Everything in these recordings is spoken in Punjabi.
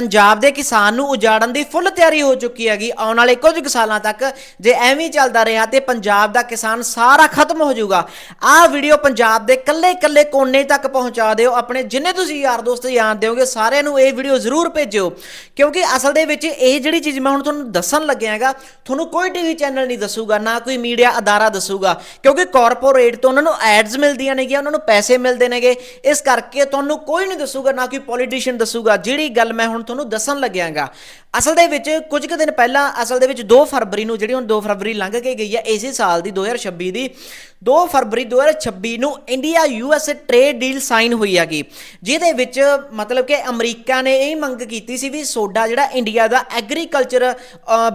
ਪੰਜਾਬ ਦੇ ਕਿਸਾਨ ਨੂੰ ਉਜਾੜਨ ਦੀ ਫੁੱਲ ਤਿਆਰੀ ਹੋ ਚੁੱਕੀ ਹੈਗੀ। ਆਉਣ ਵਾਲੇ ਕੁਝ ਕੁ ਸਾਲਾਂ ਤੱਕ ਜੇ ਐਵੇਂ ਚੱਲਦਾ ਰਿਹਾ ਤੇ ਪੰਜਾਬ ਦਾ ਕਿਸਾਨ ਸਾਰਾ ਖਤਮ ਹੋ ਜਾਊਗਾ। ਆਹ ਵੀਡੀਓ ਪੰਜਾਬ ਦੇ ਕੱਲੇ-ਕੱਲੇ ਕੋਨੇ ਤੱਕ ਪਹੁੰਚਾ ਦਿਓ। ਆਪਣੇ ਜਿੰਨੇ ਤੁਸੀਂ ਯਾਰ ਦੋਸਤ ਜਾਣਦੇ ਹੋਗੇ ਸਾਰਿਆਂ ਨੂੰ ਇਹ ਵੀਡੀਓ ਜ਼ਰੂਰ ਭੇਜਿਓ। ਕਿਉਂਕਿ ਅਸਲ ਦੇ ਵਿੱਚ ਇਹ ਜਿਹੜੀ ਚੀਜ਼ ਮੈਂ ਹੁਣ ਤੁਹਾਨੂੰ ਦੱਸਣ ਲੱਗਿਆ ਹੈਗਾ, ਤੁਹਾਨੂੰ ਕੋਈ ਟੀਵੀ ਚੈਨਲ ਨਹੀਂ ਦੱਸੂਗਾ, ਨਾ ਕੋਈ ਮੀਡੀਆ ਅਦਾਰਾ ਦੱਸੂਗਾ। ਕਿਉਂਕਿ ਕਾਰਪੋਰੇਟ ਤੋਂ ਉਹਨਾਂ ਨੂੰ ਐਡਸ ਮਿਲਦੀਆਂ ਨੇਗੀਆਂ, ਉਹਨਾਂ ਨੂੰ ਪੈਸੇ ਮਿਲਦੇ ਨੇਗੇ। ਇਸ ਕਰਕੇ ਤੁਹਾਨੂੰ ਕੋਈ ਨਹੀਂ ਦੱਸੂਗਾ, ਨਾ ਕੋਈ ਪੋਲੀਟੀਸ਼ੀਅਨ ਦੱਸੂਗਾ। ਜਿਹੜੀ ਗੱਲ ਮੈਂ ਹੁਣ ਤੁਹਾਨੂੰ ਦੱਸਣ ਲੱਗਿਆਗਾ। ਅਸਲ ਦੇ ਵਿੱਚ ਕੁਝ ਕੁ ਦਿਨ ਪਹਿਲਾਂ, ਅਸਲ ਦੇ ਵਿੱਚ 2 ਫਰਵਰੀ ਨੂੰ, ਜਿਹੜੀ ਹੁਣ 2 ਫਰਵਰੀ ਲੰਘ ਕੇ ਗਈ ਹੈ, ਇਸੇ ਸਾਲ ਦੀ 2026 ਦੀ 2 ਫਰਵਰੀ 2026 ਨੂੰ India US trade deal sign ਹੋਈ ਹੈਗੀ। ਜਿਹਦੇ ਵਿੱਚ ਮਤਲਬ ਕਿ ਅਮਰੀਕਾ ਨੇ ਇਹ ਮੰਗ ਕੀਤੀ ਸੀ ਵੀ ਸੋਡਾ ਜਿਹੜਾ ਇੰਡੀਆ ਦਾ ਐਗਰੀਕਲਚਰ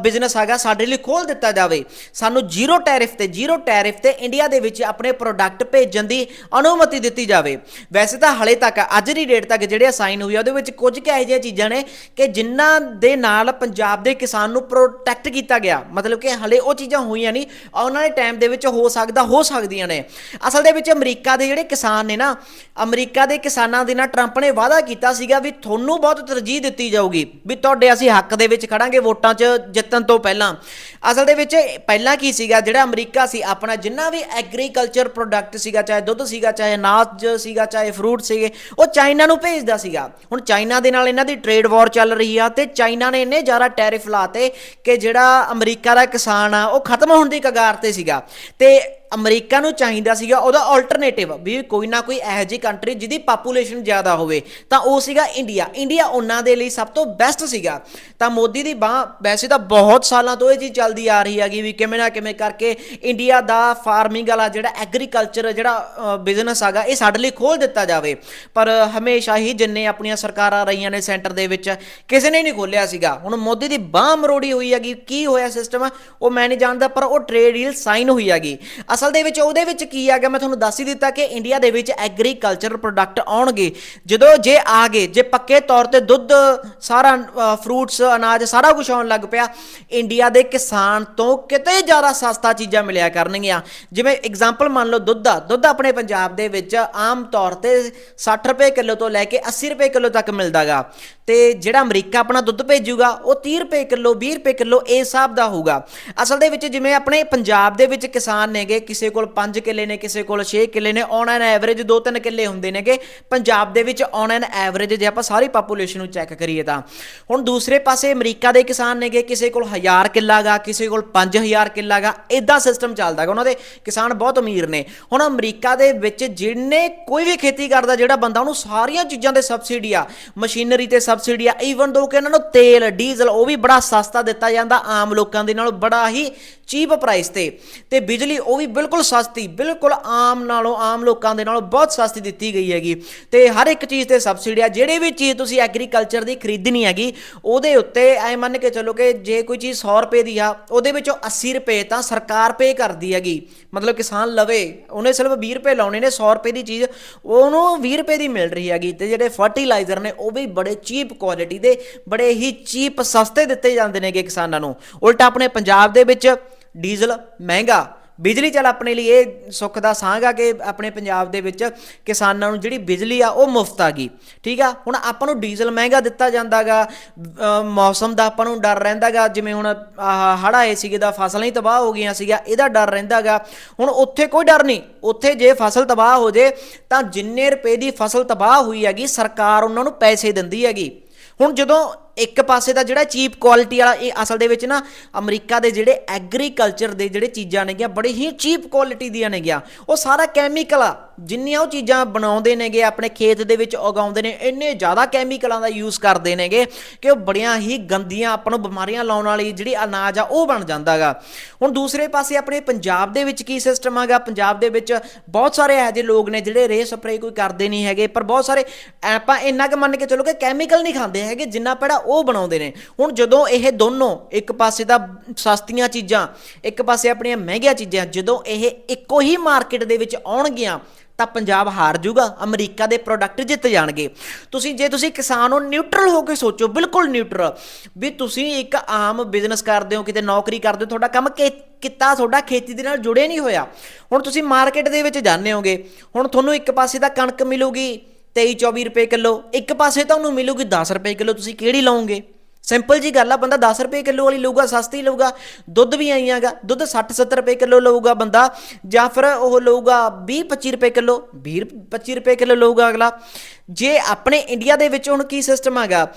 ਬਿਜ਼ਨਸ ਹੈਗਾ, ਸਾਡੇ ਲਈ ਖੋਲ ਦਿੱਤਾ ਜਾਵੇ। ਸਾਨੂੰ ਜ਼ੀਰੋ ਟੈਰਿਫ ਤੇ, ਜ਼ੀਰੋ ਟੈਰਿਫ ਤੇ ਇੰਡੀਆ ਦੇ ਵਿੱਚ ਆਪਣੇ ਪ੍ਰੋਡਕਟ ਭੇਜਣ ਦੀ ਅਨੁਮਤੀ ਦਿੱਤੀ ਜਾਵੇ। ਵੈਸੇ ਤਾਂ ਹਲੇ ਤੱਕ, ਅੱਜ ਦੀ ਡੇਟ ਤੱਕ ਜਿਹੜੇ ਸਾਈਨ ਹੋਈ ਆ, ਉਹਦੇ ਵਿੱਚ ਕੁਝ ਕੁ ਇਹੋ ਜਿਹੀਆਂ ਚੀਜ਼ਾਂ ਨੇ ਕਿ ਜਿਨ੍ਹਾਂ ਦੇ ਨਾਲ ਪੰਜਾਬ ਦੇ ਕਿਸਾਨ ਨੂੰ ਪ੍ਰੋਟੈਕਟ ਕੀਤਾ ਗਿਆ। ਮਤਲਬ ਕਿ ਹਲੇ ਉਹ ਚੀਜ਼ਾਂ ਹੋਈਆਂ ਨਹੀਂ ਆਉਣ ਵਾਲੇ ਟਾਈਮ ਦੇ ਵਿੱਚ ਹੋ ਸਕਦਾ, ਹੋ ਸਕਦੀਆਂ ਨੇ। ਅਸਲ ਦੇ ਵਿੱਚ ਅਮਰੀਕਾ ਦੇ ਜਿਹੜੇ ਕਿਸਾਨ ਨੇ ਨਾ, ਅਮਰੀਕਾ ਦੇ ਕਿਸਾਨਾਂ ਦੇ ਨਾਲ ਟਰੰਪ ਨੇ ਵਾਅਦਾ ਕੀਤਾ ਸੀਗਾ ਵੀ ਤੁਹਾਨੂੰ ਬਹੁਤ ਤਰਜੀਹ ਦਿੱਤੀ ਜਾਊਗੀ, ਵੀ ਤੁਹਾਡੇ ਅਸੀਂ ਹੱਕ ਦੇ ਵਿੱਚ ਖੜਾਂਗੇ ਵੋਟਾਂ 'ਚ ਜਿੱਤਣ ਤੋਂ ਪਹਿਲਾਂ। ਅਸਲ ਦੇ ਵਿੱਚ ਪਹਿਲਾਂ ਕੀ ਸੀਗਾ, ਜਿਹੜਾ ਅਮਰੀਕਾ ਸੀ, ਆਪਣਾ ਜਿੰਨਾ ਵੀ ਐਗਰੀਕਲਚਰ ਪ੍ਰੋਡਕਟ ਸੀਗਾ, ਚਾਹੇ ਦੁੱਧ ਸੀਗਾ, ਚਾਹੇ ਅਨਾਜ ਸੀਗਾ, ਚਾਹੇ ਫਰੂਟ ਸੀਗੇ, ਉਹ ਚਾਈਨਾ ਨੂੰ ਭੇਜਦਾ ਸੀਗਾ। ਹੁਣ ਚਾਈਨਾ ਦੇ ਨਾਲ ਇਹਨਾਂ ਦੀ ਟ੍ਰੇਡ ਵਾਰ ਚੱਲ ਰਹੀ ਆ ਤੇ ਚਾਈਨਾ ਨੇ ਇੰਨੇ ਜ਼ਿਆਦਾ ਟੈਰਿਫ ਲਾਤੇ ਕਿ ਜਿਹੜਾ ਅਮਰੀਕਾ ਦਾ ਕਿਸਾਨ ਆ, ਉਹ ਖਤਮ ਹੋਣ ਦੀ ਕਗਾਰ ਤੇ ਸੀਗਾ। ਤੇ ਅਮਰੀਕਾ ਨੂੰ ਚਾਹੀਦਾ ਸੀਗਾ ਉਹਦਾ ਆਲਟਰਨੇਟਿਵ ਵੀ ਕੋਈ ਨਾ ਕੋਈ ਇਹੋ ਜਿਹੀ ਕੰਟਰੀ ਜਿਹਦੀ ਪਾਪੂਲੇਸ਼ਨ ਜ਼ਿਆਦਾ ਹੋਵੇ। ਤਾਂ ਉਹ ਸੀਗਾ ਇੰਡੀਆ ਇੰਡੀਆ ਉਹਨਾਂ ਦੇ ਲਈ ਸਭ ਤੋਂ ਬੈਸਟ ਸੀਗਾ। ਤਾਂ ਮੋਦੀ ਦੀ ਬਾਹ ਵੈਸੇ ਤਾਂ ਬਹੁਤ ਸਾਲਾਂ ਤੋਂ ਇਹ ਚੀਜ਼ ਚੱਲਦੀ ਆ ਰਹੀ ਹੈਗੀ ਵੀ ਕਿਵੇਂ ਨਾ ਕਿਵੇਂ ਕਰਕੇ ਇੰਡੀਆ ਦਾ ਫਾਰਮਿੰਗ ਵਾਲਾ ਜਿਹੜਾ ਐਗਰੀਕਲਚਰ ਜਿਹੜਾ ਬਿਜ਼ਨਸ ਹੈਗਾ, ਇਹ ਸਾਡੇ ਲਈ ਖੋਲ ਦਿੱਤਾ ਜਾਵੇ। ਪਰ ਹਮੇਸ਼ਾ ਹੀ ਜਿੰਨੇ ਆਪਣੀਆਂ ਸਰਕਾਰਾਂ ਰਹੀਆਂ ਨੇ ਸੈਂਟਰ ਦੇ ਵਿੱਚ, ਕਿਸੇ ਨੇ ਨਹੀਂ ਖੋਲਿਆ ਸੀਗਾ। ਹੁਣ ਮੋਦੀ ਦੀ ਬਾਹ ਮਰੋੜੀ ਹੋਈ ਹੈਗੀ, ਕੀ ਹੋਇਆ ਸਿਸਟਮ ਉਹ ਮੈਂ ਨਹੀਂ ਜਾਣਦਾ, ਪਰ ਉਹ ਟ੍ਰੇਡ ਡੀਲ ਸਾਈਨ ਹੋਈ ਹੈਗੀ। ਅਸਲ ਦੇ ਵਿੱਚ ਉਹਦੇ ਵਿੱਚ ਕੀ ਆ ਗਿਆ? ਮੈਂ ਤੁਹਾਨੂੰ ਦੱਸ ਹੀ ਦਿੱਤਾ ਕਿ ਇੰਡੀਆ ਦੇ ਵਿੱਚ ਐਗਰੀਕਲਚਰ ਪ੍ਰੋਡਕਟ ਆਉਣਗੇ। ਜਦੋਂ ਜੇ ਆ ਗਏ, ਜੇ ਪੱਕੇ ਤੌਰ ਤੇ ਦੁੱਧ, ਸਾਰਾ ਫਰੂਟਸ ਅਨਾਜ, ਸਾਰਾ ਕੁਝ ਆਉਣ ਲੱਗ ਪਿਆ ਇੰਡੀਆ ਦੇ ਕਿਸਾਨ ਤੋਂ ਕਿਤੇ ਜ਼ਿਆਦਾ ਸਸਤਾ ਚੀਜ਼ਾਂ ਮਿਲਿਆ ਕਰਨਗੀਆਂ। ਜਿਵੇਂ ਐਗਜ਼ਾਮਪਲ ਮੰਨ ਲਓ ਦੁੱਧ ਆ ਦੁੱਧ ਆਪਣੇ ਪੰਜਾਬ ਦੇ ਵਿੱਚ ਆਮ ਤੌਰ ਤੇ 60 ਰੁਪਏ ਕਿਲੋ ਤੋਂ ਲੈ ਕੇ 80 ਰੁਪਏ ਕਿਲੋ ਤੱਕ ਮਿਲਦਾਗਾ। ਤੇ ਜਿਹੜਾ ਅਮਰੀਕਾ ਆਪਣਾ ਦੁੱਧ ਭੇਜੂਗਾ, ਉਹ 30 ਰੁਪਏ ਕਿਲੋ 20 ਰੁਪਏ ਕਿਲੋ, ਇਹ ਹਿਸਾਬ ਦਾ ਹੋਊਗਾ। ਅਸਲ ਦੇ ਵਿੱਚ ਜਿਵੇਂ ਆਪਣੇ ਪੰਜਾਬ ਦੇ ਵਿੱਚ ਕਿਸਾਨ ਨੇਗੇ, ਕਿਸੇ ਕੋਲ 5 ਕਿੱਲੇ ਨੇ, ਕਿਸੇ ਕੋਲ 6 ਕਿੱਲੇ ਨੇ ਔਨ ਐਨ ਐਵਰੇਜ 2-3 ਕਿੱਲੇ ਹੁੰਦੇ ਨੇਗੇ। ਪੰਜਾਬ ਦੇ ਵਿੱਚ ਔਨ ਐਨ ਐਵਰੇਜ ਜੇ ਆਪਾਂ ਸਾਰੀ ਪਾਪੂਲੇਸ਼ਨ ਨੂੰ ਚੈੱਕ ਕਰੀਏ ਤਾਂ। ਹੁਣ ਦੂਸਰੇ ਪਾਸੇ ਅਮਰੀਕਾ ਦੇ ਕਿਸਾਨ ਨੇਗੇ, ਕਿਸੇ ਕੋਲ 1000 ਕਿੱਲਾ ਗਾ, ਕਿਸੇ ਕੋਲ 5000 ਕਿੱਲਾ ਗਾ ਇਦਾਂ ਸਿਸਟਮ ਚੱਲਦਾ ਗਾ ਉਹਨਾਂ ਦੇ ਕਿਸਾਨ ਬਹੁਤ ਅਮੀਰ ਨੇ। ਹੁਣ ਅਮਰੀਕਾ ਦੇ ਵਿੱਚ ਜਿੰਨੇ ਕੋਈ ਵੀ ਖੇਤੀ ਕਰਦਾ, ਜਿਹੜਾ ਬੰਦਾ, ਉਹਨੂੰ ਸਾਰੀਆਂ ਚੀਜ਼ਾਂ ਤੇ ਸਬਸਿਡੀ ਆ। ਮਸ਼ੀਨਰੀ ਤੇ ਸਬਸਿਡੀ ਆ। ਈਵਨ ਦੋ ਕਿ ਇਹਨਾਂ ਨੂੰ ਤੇਲ, ਡੀਜ਼ਲ, ਉਹ ਵੀ ਬੜਾ ਸਸਤਾ ਦਿੱਤਾ ਜਾਂਦਾ, ਆਮ ਲੋਕਾਂ ਦੇ ਨਾਲੋਂ ਬੜਾ ਹੀ ਚੀਪ ਪ੍ਰਾਈਸ ਤੇ। ਤੇ ਬਿਜਲੀ ਉਹ ਵੀ ਬਿਲਕੁਲ ਸਸਤੀ, ਬਿਲਕੁਲ ਆਮ ਨਾਲੋਂ ਆਮ ਲੋਕਾਂ ਦੇ ਨਾਲੋਂ ਬਹੁਤ ਸਸਤੀ ਦਿੱਤੀ ਗਈ ਹੈਗੀ। ਤੇ ਹਰ ਇੱਕ ਚੀਜ਼ ਤੇ ਸਬਸਿਡੀ ਆ। ਜਿਹੜੀ ਵੀ ਚੀਜ਼ ਤੁਸੀਂ ਐਗਰੀਕਲਚਰ ਦੀ ਖਰੀਦਣੀ ਹੈਗੀ, ਉਹਦੇ ਉੱਤੇ ਐ ਮੰਨ ਕੇ ਚੱਲੋ ਕਿ ਜੇ ਕੋਈ ਚੀਜ਼ 100 ਰੁਪਏ ਦੀ ਆ, ਉਹਦੇ ਵਿੱਚੋਂ 80 ਰੁਪਏ ਤਾਂ ਸਰਕਾਰ ਪੇ ਕਰਦੀ ਹੈਗੀ। ਮਤਲਬ ਕਿਸਾਨ ਲਵੇ, ਉਹਨੇ ਸਿਰਫ 20 ਰੁਪਏ ਲਾਉਣੇ ਨੇ 100 ਰੁਪਏ ਦੀ ਚੀਜ਼, ਉਹਨੂੰ 20 ਰੁਪਏ ਦੀ ਮਿਲ ਰਹੀ ਹੈਗੀ। ਤੇ ਜਿਹੜੇ ਫਰਟੀਲਾਈਜ਼ਰ ਨੇ, ਉਹ ਵੀ ਬੜੇ ਚੀਪ ਕੁਆਲਿਟੀ ਦੇ, ਬੜੇ ਹੀ ਚੀਪ ਸਸਤੇ ਦਿੱਤੇ ਜਾਂਦੇ ਨੇਗੇ ਕਿਸਾਨਾਂ ਨੂੰ। ਉਲਟਾ ਆਪਣੇ ਪੰਜਾਬ ਦੇ ਵਿੱਚ ਡੀਜ਼ਲ ਮਹਿੰਗਾ। ਬਿਜਲੀ ਚੱਲ ਆਪਣੇ ਲਈ ਇਹ ਸੁੱਖ ਦਾ ਸਾਂਗ ਆ ਕਿ ਆਪਣੇ ਪੰਜਾਬ ਦੇ ਵਿੱਚ ਕਿਸਾਨਾਂ ਨੂੰ ਜਿਹੜੀ ਬਿਜਲੀ ਆ ਉਹ ਮੁਫਤ ਆ ਗਈ। ਠੀਕ ਆ? ਹੁਣ ਆਪਾਂ ਨੂੰ ਡੀਜ਼ਲ ਮਹਿੰਗਾ ਦਿੱਤਾ ਜਾਂਦਾਗਾ। ਮੌਸਮ ਦਾ ਆਪਾਂ ਨੂੰ ਡਰ ਰਹਿੰਦਾਗਾ। ਜਿਵੇਂ ਹੁਣ ਹੜ੍ਹ ਆਏ ਸੀਗੇ ਦਾ ਫਸਲਾਂ ਹੀ ਤਬਾਹ ਹੋ ਗਈਆਂ ਸੀਗਾ ਇਹਦਾ ਡਰ ਰਹਿੰਦਾਗਾ। ਹੁਣ ਉੱਥੇ ਕੋਈ ਡਰ ਨਹੀਂ। ਉੱਥੇ ਜੇ ਫਸਲ ਤਬਾਹ ਹੋ ਜੇ ਤਾਂ ਜਿੰਨੇ ਰੁਪਏ ਦੀ ਫਸਲ ਤਬਾਹ ਹੋਈ ਹੈਗੀ, ਸਰਕਾਰ ਉਹਨਾਂ ਨੂੰ ਪੈਸੇ ਦਿੰਦੀ ਹੈਗੀ। ਹੁਣ ਜਦੋਂ ਇੱਕ ਪਾਸੇ ਦਾ ਜਿਹੜਾ ਚੀਪ ਕੁਆਲਿਟੀ ਵਾਲਾ, ਇਹ ਅਸਲ ਦੇ ਵਿੱਚ ਨਾ ਅਮਰੀਕਾ ਦੇ ਜਿਹੜੇ ਐਗਰੀਕਲਚਰ ਦੇ ਜਿਹੜੇ ਚੀਜ਼ਾਂ ਨੇਗੀਆਂ ਬੜੀ ਹੀ ਚੀਪ ਕੁਆਲਿਟੀ ਦੀਆਂ ਨੇਗੀਆਂ ਉਹ ਸਾਰਾ ਕੈਮੀਕਲ ਆ, ਜਿੰਨੀਆਂ ਉਹ ਚੀਜ਼ਾਂ ਬਣਾਉਂਦੇ ਨੇਗੇ ਆਪਣੇ ਖੇਤ ਦੇ ਵਿੱਚ ਉਗਾਉਂਦੇ ਨੇ, ਇੰਨੇ ਜ਼ਿਆਦਾ ਕੈਮੀਕਲਾਂ ਦਾ ਯੂਜ਼ ਕਰਦੇ ਨੇਗੇ ਕਿ ਉਹ ਬੜੀਆਂ ਹੀ ਗੰਦੀਆਂ, ਆਪਾਂ ਨੂੰ ਬਿਮਾਰੀਆਂ ਲਾਉਣ ਵਾਲੀ ਜਿਹੜੀ ਅਨਾਜ ਆ, ਉਹ ਬਣ ਜਾਂਦਾਗਾ ਹੁਣ ਦੂਸਰੇ ਪਾਸੇ ਆਪਣੇ ਪੰਜਾਬ ਦੇ ਵਿੱਚ ਕੀ ਸਿਸਟਮ ਹੈਗਾ ਪੰਜਾਬ ਦੇ ਵਿੱਚ ਬਹੁਤ ਸਾਰੇ ਇਹੋ ਜਿਹੇ ਲੋਕ ਨੇ ਜਿਹੜੇ ਰੇ ਸਪਰੇ ਕੋਈ ਕਰਦੇ ਨਹੀਂ ਹੈਗੇ, ਪਰ ਬਹੁਤ ਸਾਰੇ, ਆਪਾਂ ਇੰਨਾ ਕੁ ਮੰਨ ਕੇ ਚਲੋ ਕਿ ਕੈਮੀਕਲ ਨਹੀਂ ਖਾਂਦੇ ਹੈਗੇ, ਜਿੰਨਾ ਪੜਾ ਉਹ ਬਣਾਉਂਦੇ ਨੇ। ਹੁਣ ਜਦੋਂ ਇਹ ਦੋਨੋਂ ਇੱਕ ਪਾਸੇ ਦਾ ਸਸਤੀਆਂ ਚੀਜ਼ਾਂ, ਇੱਕ ਪਾਸੇ ਆਪਣੀਆਂ ਮਹਿੰਗੀਆਂ ਚੀਜ਼ਾਂ, ਜਦੋਂ ਇਹ ਇੱਕੋ ਹੀ ਮਾਰਕੀਟ ਦੇ ਵਿੱਚ ਆਉਣਗੀਆਂ, ਤਾਂ ਪੰਜਾਬ ਹਾਰ ਜਾਊਗਾ, ਅਮਰੀਕਾ ਦੇ ਪ੍ਰੋਡਕਟ ਜਿੱਤ ਜਾਣਗੇ। ਤੁਸੀਂ, ਜੇ ਤੁਸੀਂ ਕਿਸਾਨ ਹੋ ਨਿਊਟਰਲ ਹੋ ਕੇ ਸੋਚੋ, ਬਿਲਕੁਲ ਨਿਊਟਰਲ ਵੀ ਤੁਸੀਂ ਇੱਕ ਆਮ ਬਿਜ਼ਨਸ ਕਰਦੇ ਹੋ, ਕਿਤੇ ਨੌਕਰੀ ਕਰਦੇ ਹੋ, ਤੁਹਾਡਾ ਕੰਮ ਕਿ ਕਿੱਤਾ ਤੁਹਾਡਾ ਖੇਤੀ ਦੇ ਨਾਲ ਜੁੜੇ ਨਹੀਂ ਹੋਇਆ। ਹੁਣ ਤੁਸੀਂ ਮਾਰਕੀਟ ਦੇ ਵਿੱਚ ਜਾਂਦੇ ਹੋਗੇ, ਹੁਣ ਤੁਹਾਨੂੰ ਇੱਕ ਪਾਸੇ ਦਾ ਕਣਕ ਮਿਲੂਗੀ 23 24 ਰੁਪਏ ਕਿਲੋ, ਇੱਕ ਪਾਸੇ ਤੁਹਾਨੂੰ ਮਿਲੂਗੀ 10 ਰੁਪਏ ਕਿਲੋ, ਤੁਸੀਂ ਕਿਹੜੀ ਲਓਗੇ? ਸਿੰਪਲ ਜੀ ਗੱਲ ਆ, ਬੰਦਾ 10 ਰੁਪਏ ਕਿਲੋ ਵਾਲੀ ਲਊਗਾ, ਸਸਤੀ ਲਊਗਾ, ਦੁੱਧ ਵੀ ਆਈਆਗਾ ਦੁੱਧ 60 70 ਰੁਪਏ ਕਿਲੋ ਲਊਗਾ ਬੰਦਾ, ਜਾਂ ਫਿਰ ਉਹ ਲਊਗਾ 20 25 ਰੁਪਏ ਕਿਲੋ 20 25 ਰੁਪਏ ਕਿਲੋ ਲਊਗਾ ਅਗਲਾ। ਜੇ ਆਪਣੇ ਇੰਡੀਆ ਦੇ ਵਿੱਚ ਹੁਣ ਕੀ ਸਿਸਟਮ ਹੈਗਾ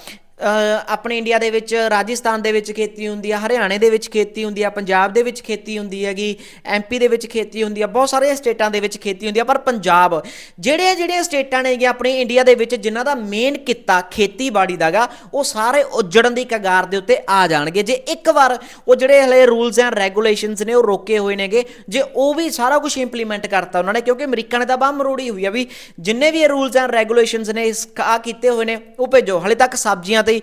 ਆਪਣੇ ਇੰਡੀਆ ਦੇ ਵਿੱਚ, ਰਾਜਸਥਾਨ ਦੇ ਵਿੱਚ ਖੇਤੀ ਹੁੰਦੀ ਆ, ਹਰਿਆਣੇ ਦੇ ਵਿੱਚ ਖੇਤੀ ਹੁੰਦੀ ਆ, ਪੰਜਾਬ ਦੇ ਵਿੱਚ ਖੇਤੀ ਹੁੰਦੀ ਹੈਗੀ ਐਮਪੀ ਦੇ ਵਿੱਚ ਖੇਤੀ ਹੁੰਦੀ ਆ, ਬਹੁਤ ਸਾਰੇ ਸਟੇਟਾਂ ਦੇ ਵਿੱਚ ਖੇਤੀ ਹੁੰਦੀ ਆ, ਪਰ ਪੰਜਾਬ, ਜਿਹੜੇ ਜਿਹੜੀਆਂ ਸਟੇਟਾਂ ਨੇਗੇ ਆਪਣੇ ਇੰਡੀਆ ਦੇ ਵਿੱਚ, ਜਿਨ੍ਹਾਂ ਦਾ ਮੇਨ ਕਿੱਤਾ ਖੇਤੀਬਾੜੀ ਦਾਗਾ ਉਹ ਸਾਰੇ ਉੱਜੜਨ ਦੀ ਕਗਾਰ ਦੇ ਉੱਤੇ ਆ ਜਾਣਗੇ। ਜੇ ਇੱਕ ਵਾਰ ਉਹ ਜਿਹੜੇ ਹਲੇ ਰੂਲਸ ਐਂਡ ਰੈਗੂਲੇਸ਼ਨਸ ਨੇ, ਉਹ ਰੋਕੇ ਹੋਏ ਨੇਗੇ, ਜੇ ਉਹ ਵੀ ਸਾਰਾ ਕੁਝ ਇੰਪਲੀਮੈਂਟ ਕਰਤਾ ਉਹਨਾਂ ਨੇ, ਕਿਉਂਕਿ ਅਮਰੀਕਾ ਨੇ ਤਾਂ ਬਾਹ ਮਰੋੜੀ ਹੋਈ ਆ ਵੀ ਜਿੰਨੇ ਵੀ ਇਹ ਰੂਲਸ ਐਂਡ ਰੈਗੂਲੇਸ਼ਨਸ ਨੇ, ਇਸ ਆ ਕੀਤੇ ਹੋਏ ਨੇ, ਉਹ ਭੇਜੋ, ਹਲੇ ਤੱਕ ਸਬਜ਼ੀਆਂ ਤੇ ਹੀ,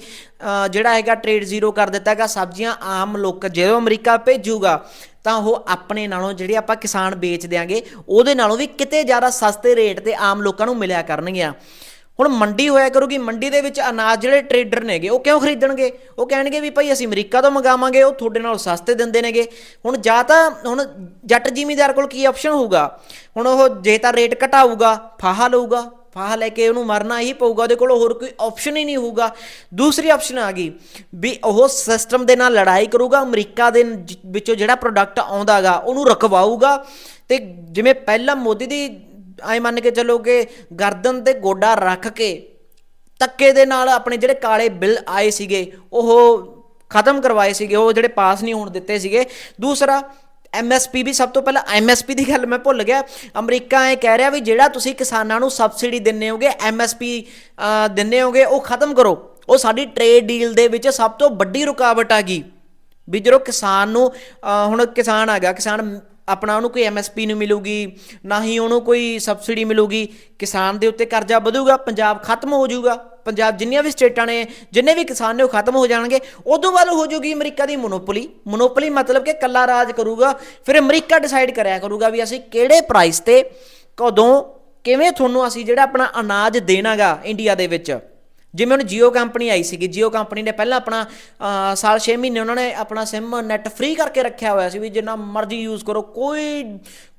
ਜਿਹੜਾ ਹੈਗਾ ਟ੍ਰੇਡ ਜ਼ੀਰੋ ਕਰ ਦਿੱਤਾ ਸਬਜ਼ੀਆਂ ਆਮ ਲੋਕ ਜਦੋਂ ਅਮਰੀਕਾ ਭੇਜੂਗਾ ਤਾਂ ਉਹ ਆਪਣੇ ਨਾਲੋਂ ਜਿਹੜੇ ਆਪਾਂ ਕਿਸਾਨ ਵੇਚ ਦਿਆਂਗੇ ਉਹਦੇ ਨਾਲੋਂ ਵੀ ਕਿਤੇ ਜ਼ਿਆਦਾ ਸਸਤੇ ਰੇਟ ਤੇ ਆਮ ਲੋਕਾਂ ਨੂੰ ਮਿਲਿਆ ਕਰਨਗੀਆਂ। ਹੁਣ ਮੰਡੀ ਹੋਇਆ ਕਰੂਗੀ ਮੰਡੀ ਦੇ ਵਿੱਚ ਅਨਾਜ ਜਿਹੜੇ ਟਰੇਡਰ ਨੇਗੇ ਉਹ ਕਿਉਂ ਖਰੀਦਣਗੇ? ਉਹ ਕਹਿਣਗੇ ਵੀ ਭਾਈ ਅਸੀਂ ਅਮਰੀਕਾ ਤੋਂ ਮੰਗਾਵਾਂਗੇ ਉਹ ਤੁਹਾਡੇ ਨਾਲ ਸਸਤੇ ਦਿੰਦੇ ਨੇਗੇ। ਹੁਣ ਜਾਂ ਤਾਂ ਹੁਣ ਜੱਟ ਜ਼ਿਮੀਂਦਾਰ ਕੋਲ ਕੀ ਆਪਸ਼ਨ ਹੋਊਗਾ? ਹੁਣ ਉਹ ਜੇ ਤਾਂ ਰੇਟ ਘਟਾਊਗਾ ਫਾਹਾ ਲਊਗਾ। ਫਾਹ ਲੈ ਕੇ ਉਹਨੂੰ ਮਰਨਾ ਹੀ ਪਊਗਾ, ਉਹਦੇ ਕੋਲ ਹੋਰ ਕੋਈ ਆਪਸ਼ਨ ਹੀ ਨਹੀਂ ਹੋਊਗਾ। ਦੂਸਰੀ ਆਪਸ਼ਨ ਆ ਗਈ ਵੀ ਉਹ ਸਿਸਟਮ ਦੇ ਨਾਲ ਲੜਾਈ ਕਰੂਗਾ, ਅਮਰੀਕਾ ਦੇ ਜ- ਵਿੱਚੋਂ ਜਿਹੜਾ ਪ੍ਰੋਡਕਟ ਆਉਂਦਾਗਾ, ਉਹਨੂੰ ਰਖਵਾਊਗਾ ਤੇ ਜਿਵੇਂ ਪਹਿਲਾਂ ਮੋਦੀ ਦੀ ਐ ਮੰਨ ਕੇ ਚੱਲੋ ਕਿ ਗਰਦਨ ਤੇ ਗੋਡਾ ਰੱਖ ਕੇ ਤੱਕੇ ਦੇ ਨਾਲ ਆਪਣੇ ਜਿਹੜੇ ਕਾਲੇ ਬਿੱਲ ਆਏ ਸੀਗੇ, ਉਹ ਖਤਮ ਕਰਵਾਏ ਸੀਗੇ, ਉਹ ਜਿਹੜੇ ਪਾਸ ਨਹੀਂ ਹੋਣ ਦਿੱਤੇ ਸੀਗੇ। ਦੂਸਰਾ ਐਮਐਸਪੀ ਵੀ ਸਭ ਤੋਂ ਪਹਿਲਾਂ ਐਮਐਸਪੀ ਦੀ ਗੱਲ ਮੈਂ ਭੁੱਲ ਗਿਆ। ਅਮਰੀਕਾ ਇਹ ਕਹਿ ਰਿਹਾ ਵੀ ਜਿਹੜਾ ਤੁਸੀਂ ਕਿਸਾਨਾਂ ਨੂੰ ਸਬਸਿਡੀ ਦਿੰਨੇ ਹੋਗੇ, ਐਮਐਸਪੀ ਦਿੰਨੇ ਹੋਗੇ, ਉਹ ਖਤਮ ਕਰੋ। ਉਹ ਸਾਡੀ ਟ੍ਰੇਡ ਡੀਲ ਦੇ ਵਿੱਚ ਸਭ ਤੋਂ ਵੱਡੀ ਰੁਕਾਵਟ ਆ ਗਈ। ਵੀ ਜਦੋਂ ਕਿਸਾਨ ਨੂੰ ਹੁਣ ਕਿਸਾਨ ਆ ਗਿਆ, ਕਿਸਾਨ ਆਪਣਾ ਉਹਨੂੰ ਕੋਈ ਐਮਐਸਪੀ ਨਹੀਂ ਮਿਲੂਗੀ, ਨਾ ਹੀ ਉਹਨੂੰ ਕੋਈ ਸਬਸਿਡੀ ਮਿਲੂਗੀ, ਕਿਸਾਨ ਦੇ ਉੱਤੇ ਕਰਜ਼ਾ ਵਧੂਗਾ, ਪੰਜਾਬ ਖਤਮ ਹੋ ਜਾਊਗਾ। ਪੰਜਾਬ ਜਿੰਨੀਆਂ ਵੀ ਸਟੇਟਾਂ ਨੇ, ਜਿੰਨੇ ਵੀ ਕਿਸਾਨ ਨੇ ਉਹ ਖਤਮ ਹੋ ਜਾਣਗੇ। ਉਦੋਂ ਬਾਅਦ ਹੋ ਜਾਊਗੀ ਅਮਰੀਕਾ ਦੀ ਮੋਨੋਪੋਲੀ। ਮੋਨੋਪੋਲੀ ਮਤਲਬ ਕਿ ਕੱਲਾ ਰਾਜ ਕਰੂਗਾ, ਫਿਰ ਅਮਰੀਕਾ ਡਿਸਾਈਡ ਕਰਿਆ ਕਰੂਗਾ ਵੀ ਅਸੀਂ ਕਿਹੜੇ ਪ੍ਰਾਈਸ ਤੇ ਕਦੋਂ, ਕਿਵੇਂ ਤੁਹਾਨੂੰ ਅਸੀਂ ਜਿਹੜਾ ਆਪਣਾ ਅਨਾਜ ਦੇਣਾਗਾ ਇੰਡੀਆ ਦੇ ਵਿੱਚ। ਜਿਵੇਂ ਹੁਣ ਜੀਓ ਕੰਪਨੀ ਆਈ ਸੀਗੀ ਜੀਓ ਕੰਪਨੀ ਨੇ ਪਹਿਲਾਂ ਆਪਣਾ ਸਾਲ 6 ਮਹੀਨੇ ਉਹਨਾਂ ਨੇ ਆਪਣਾ ਸਿਮ ਨੈਟ ਫ੍ਰੀ ਕਰਕੇ ਰੱਖਿਆ ਹੋਇਆ ਸੀ ਵੀ ਜਿੰਨਾ ਮਰਜ਼ੀ ਯੂਜ਼ ਕਰੋ, ਕੋਈ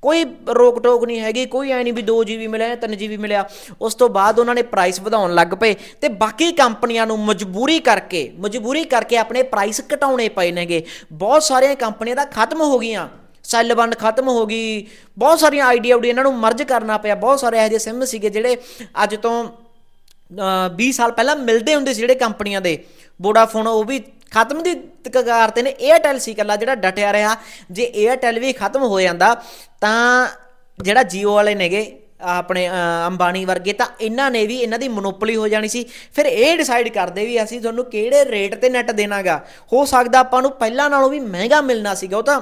ਕੋਈ ਰੋਕ ਟੋਕ ਨਹੀਂ ਹੈਗੀ, ਕੋਈ ਐ ਨਹੀਂ ਵੀ 2 GB ਮਿਲਿਆ ਜਾਂ 3 GB ਮਿਲਿਆ। ਉਸ ਤੋਂ ਬਾਅਦ ਉਹਨਾਂ ਨੇ ਪ੍ਰਾਈਸ ਵਧਾਉਣ ਲੱਗ ਪਏ ਤੇ ਬਾਕੀ ਕੰਪਨੀਆਂ ਨੂੰ ਮਜਬੂਰੀ ਕਰਕੇ ਮਜਬੂਰੀ ਕਰਕੇ ਆਪਣੇ ਪ੍ਰਾਈਸ ਘਟਾਉਣੇ ਪਏ ਨੇਗੇ। ਬਹੁਤ ਸਾਰੀਆਂ ਕੰਪਨੀਆਂ ਤਾਂ ਖਤਮ ਹੋ ਗਈਆਂ। ਸੈੱਲ ਵੰਡ ਖਤਮ ਹੋ ਗਈ। ਬਹੁਤ ਸਾਰੀਆਂ ਆਈਡੀਆ ਆਈਡੀ ਇਹਨਾਂ ਨੂੰ ਮਰਜ ਕਰਨਾ ਪਿਆ। ਬਹੁਤ ਸਾਰੇ ਇਹੋ ਜਿਹੇ ਸਿਮ ਸੀਗੇ ਜਿਹੜੇ ਅੱਜ ਤੋਂ 20 ਸਾਲ ਪਹਿਲਾਂ ਮਿਲਦੇ ਹੁੰਦੇ ਸੀ ਜਿਹੜੇ ਕੰਪਨੀਆਂ ਦੇ। ਵੋਡਾਫੋਨ ਉਹ ਵੀ ਖਤਮ ਦੀ ਕਗਾਰ ਤੇ ਨੇ। 에ਅਰਟੈਲ ਸੀ ਇਕੱਲਾ ਜਿਹੜਾ ਡਟਿਆ ਰਿਹਾ। ਜੇ 에ਅਰਟੈਲ ਵੀ ਖਤਮ ਹੋ ਜਾਂਦਾ, ਤਾਂ ਜਿਹੜਾ ਜੀਓ ਵਾਲੇ ਨੇਗੇ, ਆਪਣੇ ਅੰਬਾਨੀ ਵਰਗੇ, ਤਾਂ ਇਹਨਾਂ ਨੇ ਵੀ ਇਹਨਾਂ ਦੀ ਮੋਨੋਪੋਲੀ ਹੋ ਜਾਣੀ ਸੀ। ਫਿਰ ਇਹ ਡਿਸਾਈਡ ਕਰਦੇ ਵੀ ਅਸੀਂ ਤੁਹਾਨੂੰ ਕਿਹੜੇ ਰੇਟ ਤੇ ਨੈਟ ਦੇਣਾਗਾ। ਹੋ ਸਕਦਾ ਆਪਾਂ ਨੂੰ ਪਹਿਲਾਂ ਨਾਲੋਂ ਵੀ ਮਹਿੰਗਾ ਮਿਲਣਾ ਸੀਗਾ। ਉਹ ਤਾਂ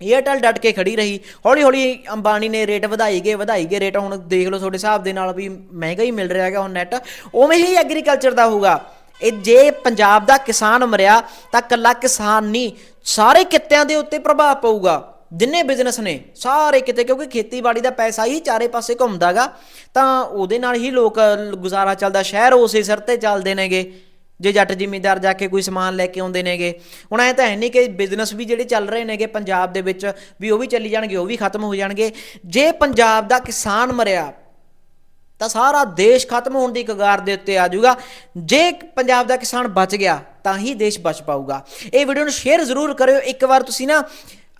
ਏਅਰਟੈਲ ਡਟ ਕੇ ਖੜੀ ਰਹੀ। ਹੌਲੀ ਹੌਲੀ ਅੰਬਾਨੀ ਨੇ ਰੇਟ ਵਧਾਈ ਗਏ ਵਧਾਈ ਗਏ ਰੇਟ ਹੁਣ ਦੇਖ ਲਓ ਤੁਹਾਡੇ ਹਿਸਾਬ ਦੇ ਨਾਲ ਵੀ ਮਹਿੰਗਾ ਹੀ ਮਿਲ ਰਿਹਾ ਹੈਗਾ ਹੁਣ ਨੈਟ ਉਵੇਂ ਹੀ ਐਗਰੀਕਲਚਰ ਦਾ ਹੋਊਗਾ। ਇਹ ਜੇ ਪੰਜਾਬ ਦਾ ਕਿਸਾਨ ਮਰਿਆ, ਤਾਂ ਕੱਲਾ ਕਿਸਾਨ ਨਹੀਂ, ਸਾਰੇ ਕਿੱਤਿਆਂ ਦੇ ਉੱਤੇ ਪ੍ਰਭਾਵ ਪਊਗਾ। ਜਿੰਨੇ ਬਿਜ਼ਨਸ ਨੇ, ਸਾਰੇ ਕਿਤੇ, ਕਿਉਂਕਿ ਖੇਤੀਬਾੜੀ ਦਾ ਪੈਸਾ ਹੀ ਚਾਰੇ ਪਾਸੇ ਘੁੰਮਦਾਗਾ। ਤਾਂ ਉਹਦੇ ਨਾਲ ਹੀ ਲੋਕ ਗੁਜ਼ਾਰਾ ਚੱਲਦਾ, ਸ਼ਹਿਰ ਉਸੇ ਸਿਰ ਤੇ ਚੱਲਦੇ ਨੇਗੇ। ਜੇ ਜੱਟ ਜ਼ਿਮੀਂਦਾਰ ਜਾ ਕੇ ਕੋਈ ਸਮਾਨ ਲੈ ਕੇ ਆਉਂਦੇ ਨੇਗੇ, ਹੁਣ ਐ ਤਾਂ ਹੈ ਨਹੀਂ ਕਿ ਬਿਜ਼ਨਸ ਵੀ ਜਿਹੜੇ ਚੱਲ ਰਹੇ ਨੇਗੇ ਪੰਜਾਬ ਦੇ ਵਿੱਚ, ਵੀ ਉਹ ਵੀ ਚੱਲੀ ਜਾਣਗੇ, ਉਹ ਵੀ ਖਤਮ ਹੋ ਜਾਣਗੇ। ਜੇ ਪੰਜਾਬ ਦਾ ਕਿਸਾਨ ਮਰਿਆ, ਤਾਂ ਸਾਰਾ ਦੇਸ਼ ਖਤਮ ਹੋਣ ਦੀ ਕਗਾਰ ਦੇ ਉੱਤੇ ਆ ਜਾਊਗਾ। ਜੇ ਪੰਜਾਬ ਦਾ ਕਿਸਾਨ ਬਚ ਗਿਆ, ਤਾਂ ਹੀ ਦੇਸ਼ ਬਚ ਪਾਊਗਾ। ਇਹ ਵੀਡੀਓ ਨੂੰ ਸ਼ੇਅਰ ਜ਼ਰੂਰ ਕਰਿਓ। ਇੱਕ ਵਾਰ ਤੁਸੀਂ ਨਾ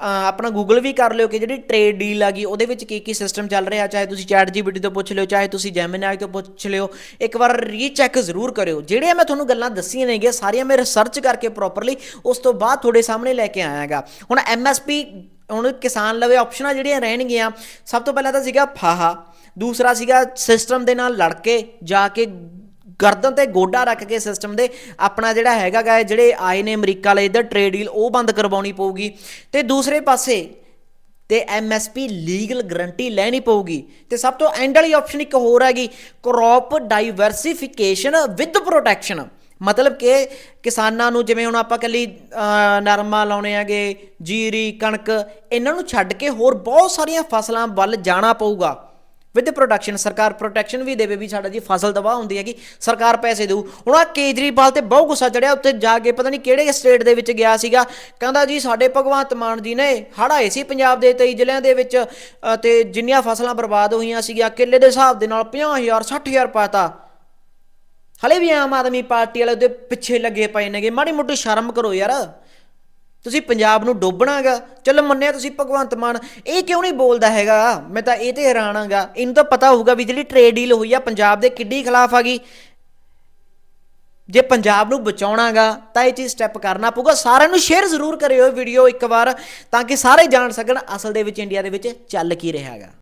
ਆਪਣਾ ਗੂਗਲ ਵੀ ਕਰ ਲਿਓ ਕਿ ਜਿਹੜੀ ਟ੍ਰੇਡ ਡੀਲ ਆ ਗਈ, ਉਹਦੇ ਵਿੱਚ ਕੀ ਕੀ ਸਿਸਟਮ ਚੱਲ ਰਿਹਾ, ਚਾਹੇ ਤੁਸੀਂ ਚੈਟ ਜੀਪੀਟੀ ਤੋਂ ਪੁੱਛ ਲਿਓ, ਚਾਹੇ ਤੁਸੀਂ ਜੈਮਿਨਾਈ ਤੋਂ ਪੁੱਛ ਲਿਓ, ਇੱਕ ਵਾਰ ਰੀਚੈਕ ਜ਼ਰੂਰ ਕਰਿਓ। ਜਿਹੜੀਆਂ ਮੈਂ ਤੁਹਾਨੂੰ ਗੱਲਾਂ ਦੱਸੀਆਂ ਨੇਗੀਆਂ ਸਾਰੀਆਂ ਮੈਂ ਰਿਸਰਚ ਕਰਕੇ ਪ੍ਰੋਪਰਲੀ ਉਸ ਤੋਂ ਬਾਅਦ ਤੁਹਾਡੇ ਸਾਹਮਣੇ ਲੈ ਕੇ ਆਇਆਗਾ। ਹੁਣ ਐਮਐਸਪੀ ਹੁਣ ਕਿਸਾਨ ਲਵੇ ਆਪਸ਼ਨਾਂ ਜਿਹੜੀਆਂ ਰਹਿਣਗੀਆਂ, ਸਭ ਤੋਂ ਪਹਿਲਾਂ ਤਾਂ ਸੀਗਾ ਫਾਹਾ, ਦੂਸਰਾ ਸੀਗਾ ਸਿਸਟਮ ਦੇ ਨਾਲ ਲੜ ਕੇ ਜਾ ਕੇ ਗਰਦਨ ਤੇ ਗੋਡਾ ਰੱਖ ਕੇ ਸਿਸਟਮ ਦੇ ਆਪਣਾ ਜਿਹੜਾ ਹੈਗਾ ਗਾ ਜਿਹੜੇ ਆਏ ਨੇ ਅਮਰੀਕਾ ਵਾਲੇ ਇਧਰ ਟ੍ਰੇਡ ਡੀਲ ਉਹ ਬੰਦ ਕਰਵਾਉਣੀ ਪਊਗੀ। ਤੇ ਦੂਸਰੇ ਪਾਸੇ ਤੇ ਐਮਐਸਪੀ ਲੀਗਲ ਗਰੰਟੀ ਲੈਣੀ ਪਊਗੀ। ਤੇ ਸਭ ਤੋਂ ਐਂਡ ਵਾਲੀ ਆਪਸ਼ਨ ਇੱਕ ਹੋਰ ਹੈਗੀ ਕ੍ਰੌਪ ਡਾਈਵਰਸਿਫਿਕੇਸ਼ਨ ਵਿਦ ਪ੍ਰੋਟੈਕਸ਼ਨ ਮਤਲਬ ਕਿ ਕਿਸਾਨਾਂ ਨੂੰ ਜਿਵੇਂ ਹੁਣ ਆਪਾਂ ਕੱਲੀ ਨਰਮਾ ਲਾਉਣੇ ਆਗੇ ਜੀਰੀ, ਕਣਕ, ਇਹਨਾਂ ਨੂੰ ਛੱਡ ਕੇ ਹੋਰ ਬਹੁਤ ਸਾਰੀਆਂ ਫਸਲਾਂ ਵੱਲ ਜਾਣਾ ਪਊਗਾ। ਵਿਦ ਪ੍ਰੋਡਕਸ਼ਨ ਸਰਕਾਰ ਪ੍ਰੋਟੈਕਸ਼ਨ ਵੀ ਦੇਵੇ ਵੀ ਸਾਡਾ ਜੀ ਫਸਲ ਤਬਾਹ ਹੁੰਦੀ ਹੈਗੀ ਸਰਕਾਰ ਪੈਸੇ ਦੇਊ। ਹੁਣ ਆ ਕੇਜਰੀਵਾਲ ਤੇ ਬਹੁਤ ਗੁੱਸਾ ਚੜਿਆ ਉੱਤੇ ਜਾ ਕੇ ਪਤਾ ਨਹੀਂ ਕਿਹੜੇ ਸਟੇਟ ਦੇ ਵਿੱਚ ਗਿਆ ਸੀਗਾ। ਕਹਿੰਦਾ ਜੀ ਸਾਡੇ ਭਗਵੰਤ ਮਾਨ ਜੀ ਨੇ ਹੜ੍ਹ ਆਏ ਸੀ ਪੰਜਾਬ ਦੇ 23 ਜ਼ਿਲ੍ਹਿਆਂ ਦੇ ਵਿੱਚ ਅ, ਤੇ ਜਿੰਨੀਆਂ ਫਸਲਾਂ ਬਰਬਾਦ ਹੋਈਆਂ ਸੀਗੀਆਂ ਕਿੱਲੇ ਦੇ ਹਿਸਾਬ ਦੇ ਨਾਲ 50000 60000 ਪਾਤਾ। ਹਲੇ ਵੀ ਆਮ ਆਦਮੀ ਪਾਰਟੀ ਵਾਲੇ ਉਹਦੇ ਪਿੱਛੇ ਲੱਗੇ ਪਏ ਨੇਗੇ। ਮਾੜੀ ਮੋਟੀ ਸ਼ਰਮ ਕਰੋ ਯਾਰ। ਤੁਸੀਂ ਪੰਜਾਬ ਨੂੰ ਡੋਬਣਾਗਾ। ਚਲੋ ਮੰਨਿਆ ਤੁਸੀਂ ਭਗਵੰਤ ਮਾਨ। ਇਹ ਕਿਉਂ ਨਹੀਂ ਬੋਲਦਾ ਹੈਗਾ? ਮੈਂ ਤਾਂ ਇਹ ਤੇ ਹੈਰਾਨ ਆਂਗਾ। ਇਹਨੂੰ ਤਾਂ ਪਤਾ ਹੋਊਗਾ ਵੀ ਜਿਹੜੀ ਟ੍ਰੇਡ ਡੀਲ ਹੋਈ ਆ, ਪੰਜਾਬ ਦੇ ਕਿੱਡੀ ਖਿਲਾਫ ਆ ਗਈ। ਜੇ ਪੰਜਾਬ ਨੂੰ ਬਚਾਉਣਾਗਾ, ਤਾਂ ਇਹ ਚੀਜ਼ ਸਟੈਪ ਕਰਨਾ ਪਊਗਾ। ਸਾਰਿਆਂ ਨੂੰ ਸ਼ੇਅਰ ਜ਼ਰੂਰ ਕਰਿਓ ਵੀਡੀਓ ਇੱਕ ਵਾਰ, ਤਾਂ ਕਿ ਸਾਰੇ ਜਾਣ ਸਕਣ ਅਸਲ ਦੇ ਵਿੱਚ ਇੰਡੀਆ ਦੇ ਵਿੱਚ ਚੱਲ ਕੀ ਰਿਹਾ ਰਿਹਾਗਾ